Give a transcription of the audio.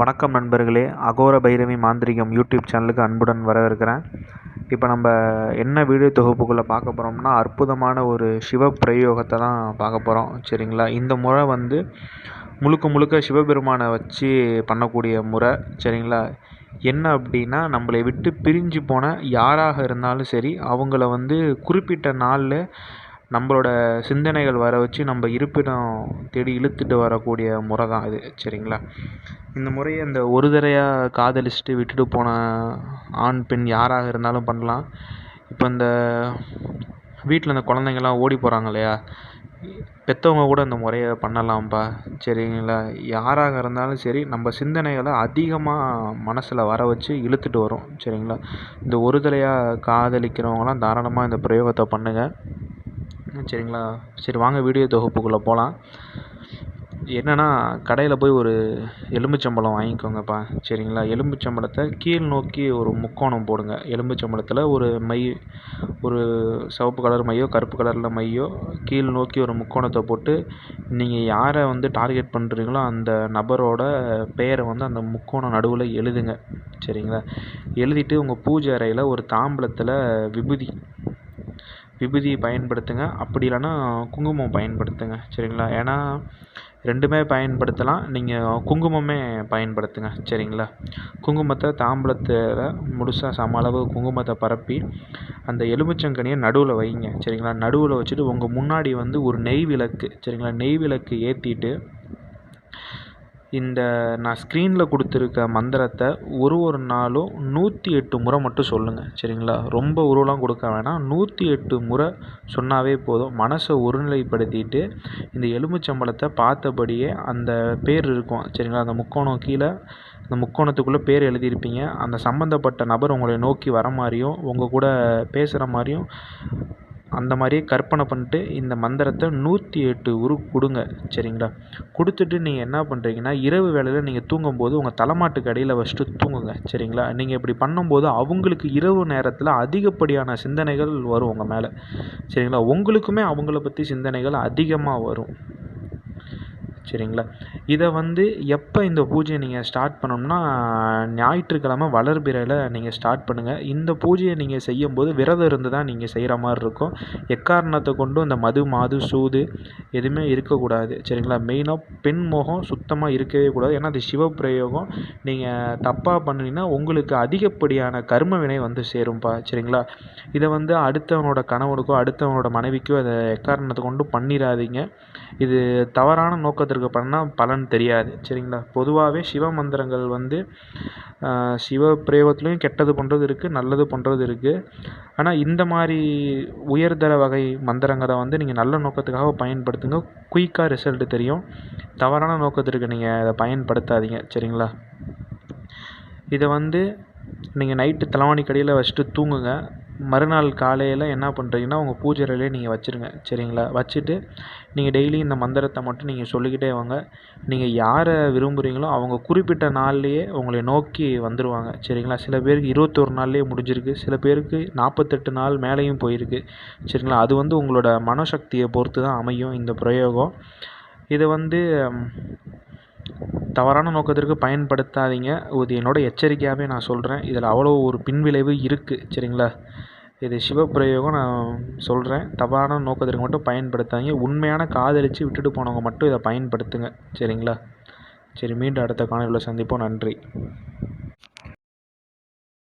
வணக்கம் நண்பர்களே அகோர பைரவி மாந்திரிகம் யூடியூப் சேனலுக்கு அன்புடன் வரவேற்கிறேன். இப்போ நம்ம என்ன வீடியோ தொகுப்புக்குள்ளே பார்க்க போகிறோம்னா அற்புதமான ஒரு சிவ பிரயோகத்தை தான் பார்க்க போகிறோம் சரிங்களா? இந்த முறை வந்து முழுக்க முழுக்க சிவபெருமானை வச்சு பண்ணக்கூடிய முறை சரிங்களா? என்ன அப்படின்னா நம்மளை விட்டு பிரிஞ்சு போன யாராக இருந்தாலும் சரி அவங்கள வந்து குறிப்பிட்ட நாளில் நம்மளோட சிந்தனைகள் வர வச்சு நம்ம இருப்பிடம் தேடி இழுத்துட்டு வரக்கூடிய முறை தான் இது சரிங்களா? இந்த முறையை அந்த ஒரு தடவையாக காதலிச்சுட்டு விட்டுட்டு போன ஆண் பெண் யாராக இருந்தாலும் பண்ணலாம். இப்போ இந்த வீட்டில் இந்த குழந்தைங்கள்லாம் ஓடி போகிறாங்க இல்லையா? பெற்றவங்க கூட இந்த முறையை பண்ணலாம்ப்பா சரிங்களா? யாராக இருந்தாலும் சரி நம்ம சிந்தனைகளை அதிகமாக மனசில் வர வச்சு இழுத்துட்டு வரும் சரிங்களா? இந்த ஒரு தலையாக காதலிக்கிறவங்களாம் தாராளமாக இந்த பிரயோகத்தை பண்ணுங்கள் சரிங்களா. சரி வாங்க வீடியோ தொகுப்புக்குள்ளே போகலாம் என்னென்னா கடையில் போய் ஒரு எலும்புச்சம்பழம் வாங்கிக்கோங்கப்பா. சரிங்களா. எலும்புச்சம்பழத்தை கீழ் நோக்கி ஒரு முக்கோணம் போடுங்க. எலும்புச்சம்பழத்தில் ஒரு மை ஒரு சிவப்பு கலர் மையோ கருப்பு கலரில் மையோ கீழ் நோக்கி ஒரு முக்கோணத்தை போட்டு நீங்கள் யாரை வந்து டார்கெட் பண்ணுறீங்களோ அந்த நபரோட பெயரை வந்து அந்த முக்கோணம் நடுவில் எழுதுங்க. சரிங்களா. எழுதிட்டு உங்கள் பூஜை அறையில் ஒரு தாம்பலத்தில் விபூதி விபூதி பயன்படுத்துங்க. அப்படி இல்லைன்னா குங்குமம் பயன்படுத்துங்க. சரிங்களா? ஏன்னா ரெண்டுமே பயன்படுத்தலாம். நீங்கள் குங்குமமே பயன்படுத்துங்க. சரிங்களா? குங்குமத்தை தாம்பலத்தில் முழுசாக சம அளவு குங்குமத்தை பரப்பி அந்த எலுமிச்சங்கனியை நடுவில் வைங்க. சரிங்களா? நடுவில் வச்சுட்டு உங்கள் முன்னாடி வந்து ஒரு நெய் விளக்கு. சரிங்களா? நெய் விளக்கு ஏற்றிட்டு இந்த நான் ஸ்க்ரீனில் கொடுத்துருக்க மந்திரத்தை ஒரு ஒரு நாளும் நூற்றி எட்டு முறை மட்டும் சொல்லுங்கள் சரிங்களா? ரொம்ப உருவெலாம் கொடுக்க வேணாம். நூற்றி எட்டு முறை சொன்னாவே போதும். மனசை ஒருநிலைப்படுத்திட்டு இந்த எலுமிச்சம்பழத்தை பார்த்தபடியே அந்த பேர் இருக்கும் சரிங்களா? அந்த முக்கோணம் கீழே அந்த முக்கோணத்துக்குள்ளே பேர் எழுதியிருப்பீங்க. அந்த சம்மந்தப்பட்ட நபர் உங்களை நோக்கி வர மாதிரியும் உங்கள் கூட பேசுகிற மாதிரியும் அந்த மாதிரியே கற்பனை பண்ணிட்டு இந்த மந்திரத்தை நூற்றி எட்டு உரு கொடுங்க சரிங்களா? கொடுத்துட்டு நீங்கள் என்ன பண்ணுறீங்கன்னா இரவு வேளையில் நீங்கள் தூங்கும்போது உங்கள் தலைமாட்டுக்கு அடியில் வச்சுட்டு தூங்குங்க சரிங்களா? நீங்கள் இப்படி பண்ணும்போது அவங்களுக்கு இரவு நேரத்தில் அதிகப்படியான சிந்தனைகள் வரும் உங்கள் மேலே சரிங்களா? உங்களுக்குமே அவங்கள பற்றி சிந்தனைகள் அதிகமாக வரும். சரிங்களா? இதை வந்து எப்போ இந்த பூஜையை நீங்கள் ஸ்டார்ட் பண்ணணும்னா ஞாயிற்றுக்கிழமை வளர்பிறையில் நீங்கள் ஸ்டார்ட் பண்ணுங்கள் இந்த பூஜையை நீங்கள் செய்யும்போது விரதம் இருந்து தான் நீங்கள் செய்கிற மாதிரி இருக்கும். எக்காரணத்தை கொண்டும் இந்த மது மாது சூது எதுவுமே இருக்கக்கூடாது. சரிங்களா? மெயினாக பெண் முகம் சுத்தமாக இருக்கவே கூடாது. ஏன்னா அது சிவப்பிரயோகம். நீங்கள் தப்பாக பண்ணினீங்கன்னா உங்களுக்கு அதிகப்படியான கர்ம வினை வந்து சேரும்ப்பா சரிங்களா? இதை வந்து அடுத்தவனோட கணவனுக்கோ அடுத்தவனோட மனைவிக்கோ அதை எக்காரணத்தை கொண்டும் பண்ணிடாதீங்க இது தவறான நோக்கத்தை பண்ணால் பலன் தெரியாது சரிங்களா? பொதுவாகவே சிவ மந்திரங்கள் வந்து சிவ பிரயோகத்துலேயும் கெட்டது பண்ணுறது இருக்குது நல்லது பண்ணுறது இருக்குது ஆனால் இந்த மாதிரி உயர்தர வகை மந்திரங்களை வந்து நீங்கள் நல்ல நோக்கத்துக்காக பயன்படுத்துங்க. குயிக்காக ரிசல்ட்டு தெரியும். தவறான நோக்கத்திற்கு நீங்கள் அதை பயன்படுத்தாதீங்க சரிங்களா? இதை வந்து நீங்கள் நைட்டு தலைவாணி கடியில் வச்சுட்டு தூங்குங்க. மறுநாள் காலையில் என்ன பண்ணுறீங்கன்னா உங்கள் பூஜை அறையிலே நீங்கள் வச்சுருங்க. சரிங்களா? வச்சுட்டு நீங்கள் டெய்லி இந்த மந்திரத்தை மட்டும் நீங்கள் சொல்லிக்கிட்டே வாங்க. நீங்கள் யாரை விரும்புகிறீங்களோ அவங்க குறிப்பிட்ட நாள்லேயே உங்களை நோக்கி வந்துடுவாங்க சரிங்களா? சில பேருக்கு இருபத்தொரு நாள்லேயே முடிஞ்சிருக்கு. சில பேருக்கு நாற்பத்தெட்டு நாள் மேலேயும் போயிருக்கு. சரிங்களா? அது வந்து உங்களோட மனசக்தியை பொறுத்து தான் அமையும் இந்த பிரயோகம். இதை வந்து தவறான நோக்கத்திற்கு பயன்படுத்தாதீங்க. இது என்னோட எச்சரிக்கையாகவே நான் சொல்கிறேன் இதில் அவ்வளோ ஒரு பின்விளைவு இருக்குது சரிங்களா? இது சிவப்பிரயோகம் நான் சொல்கிறேன் தவறான நோக்கத்திற்கு மட்டும் பயன்படுத்தாதீங்க. உண்மையான காதலித்து விட்டுட்டு போனவங்க மட்டும் இதை பயன்படுத்துங்க. சரிங்களா? சரி மீண்டும் அடுத்த காணொலியில் சந்திப்போம். நன்றி.